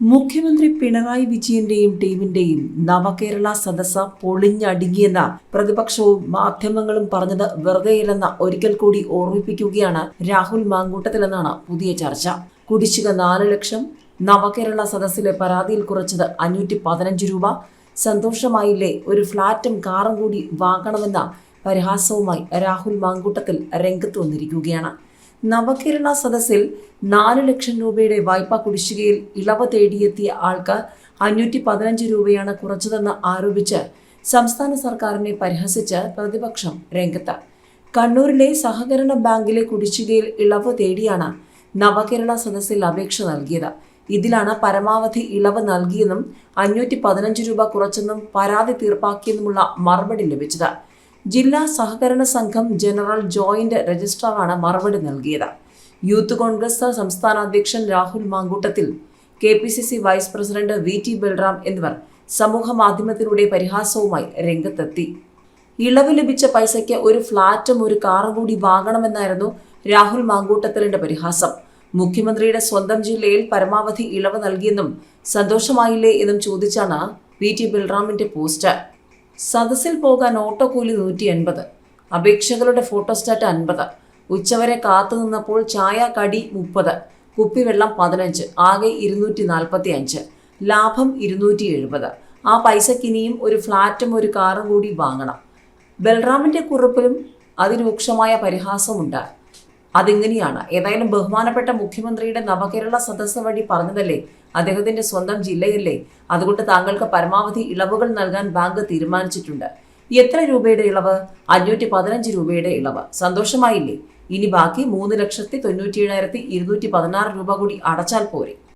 മുഖ്യമന്ത്രി പിണറായി വിജയന്റെയും ടീമിന്റെയും നവകേരള സദസ്സ പൊളിഞ്ഞടുങ്ങിയെന്ന പ്രതിപക്ഷവും മാധ്യമങ്ങളും പറഞ്ഞത് വെറുതെയില്ലെന്ന ഒരിക്കൽ കൂടി ഓർമ്മിപ്പിക്കുകയാണ് രാഹുൽ മാങ്കൂട്ടത്തിലെന്നാണ് പുതിയ ചർച്ച. കുടിശ്ശിക നാല് ലക്ഷം നവകേരള സദസ്സിലെ പരാതിയിൽ കുറച്ചത് അഞ്ഞൂറ്റി പതിനഞ്ച് രൂപ. സന്തോഷമായില്ലേ ഒരു ഫ്ളാറ്റും കാറും കൂടി വാങ്ങണമെന്ന പരിഹാസവുമായി രാഹുൽ മാങ്കൂട്ടത്തിൽ രംഗത്ത് വന്നിരിക്കുകയാണ്. നവകേരള സദസ്സിൽ നാല് ലക്ഷം രൂപയുടെ വായ്പാ കുടിശ്ശികയിൽ ഇളവ് തേടിയെത്തിയ ആൾക്ക് അഞ്ഞൂറ്റി പതിനഞ്ച് രൂപയാണ് കുറച്ചതെന്ന് ആരോപിച്ച് സംസ്ഥാന സർക്കാരിനെ പരിഹസിച്ച് പ്രതിപക്ഷം രംഗത്ത്. കണ്ണൂരിലെ സഹകരണ ബാങ്കിലെ കുടിശ്ശികയിൽ ഇളവ് തേടിയാണ് നവകേരള സദസ്സിൽ അപേക്ഷ നൽകിയത്. ഇതിലാണ് പരമാവധി ഇളവ് നൽകിയെന്നും അഞ്ഞൂറ്റി പതിനഞ്ച് രൂപ കുറച്ചെന്നും പരാതി തീർപ്പാക്കിയെന്നുമുള്ള മറുപടി ലഭിച്ചത്. ജില്ലാ സഹകരണ സംഘം ജനറൽ ജോയിന്റ് രജിസ്ട്രാറാണ് മറുപടി നൽകിയത്. യൂത്ത് കോൺഗ്രസ് സംസ്ഥാന അധ്യക്ഷൻ Rahul Mankoottathil K P C C vice president V T Balram എന്നിവർ സമൂഹ മാധ്യമത്തിലൂടെ പരിഹാസവുമായി രംഗത്തെത്തി. ഇളവ് ലഭിച്ച പൈസയ്ക്ക് ഒരു ഫ്ളാറ്റും ഒരു കാറും കൂടി വാങ്ങണമെന്നായിരുന്നു രാഹുൽ മാങ്കൂട്ടത്തലിന്റെ പരിഹാസം. മുഖ്യമന്ത്രിയുടെ സ്വന്തം ജില്ലയിൽ പരമാവധി ഇളവ് നൽകിയെന്നും സന്തോഷമായില്ലേ എന്നും ചോദിച്ചാണ് വി ടി ബൽറാമിന്റെ പോസ്റ്റ്. സദസ്സിൽ പോകാൻ ഓട്ടോ കൂലി നൂറ്റി എൺപത്. അപേക്ഷകളുടെ ഫോട്ടോസ്റ്റാറ്റ് അൻപത്. ഉച്ചവരെ കാത്തു നിന്നപ്പോൾ ചായ കടി മുപ്പത്. കുപ്പിവെള്ളം പതിനഞ്ച്. ആകെ ഇരുന്നൂറ്റി നാൽപ്പത്തി അഞ്ച് ലാഭം ഇരുന്നൂറ്റി എഴുപത്. ആ പൈസക്കിനിയും ഒരു ഫ്ലാറ്റും ഒരു കാറും കൂടി വാങ്ങണം. ബൽറാമിന്റെ കുറിപ്പിലും അതിരൂക്ഷമായ പരിഹാസമുണ്ട്. അതിങ്ങനെയാണ്? ഏതായാലും ബഹുമാനപ്പെട്ട മുഖ്യമന്ത്രിയുടെ നവകേരള സദസ്സ് വഴി പറഞ്ഞതല്ലേ? അദ്ദേഹത്തിന്റെ സ്വന്തം ജില്ലയല്ലേ? അതുകൊണ്ട് താങ്കൾക്ക് പരമാവധി ഇളവുകൾ നൽകാൻ ബാങ്ക് തീരുമാനിച്ചിട്ടുണ്ട്. എത്ര രൂപയുടെ ഇളവ്? അഞ്ഞൂറ്റി പതിനഞ്ച് രൂപയുടെ ഇളവ്. സന്തോഷമായില്ലേ? ഇനി ബാക്കി മൂന്ന് ലക്ഷത്തി തൊണ്ണൂറ്റി ഏഴായിരത്തി ഇരുന്നൂറ്റി പതിനാറ് രൂപ കൂടി അടച്ചാൽ പോരെ.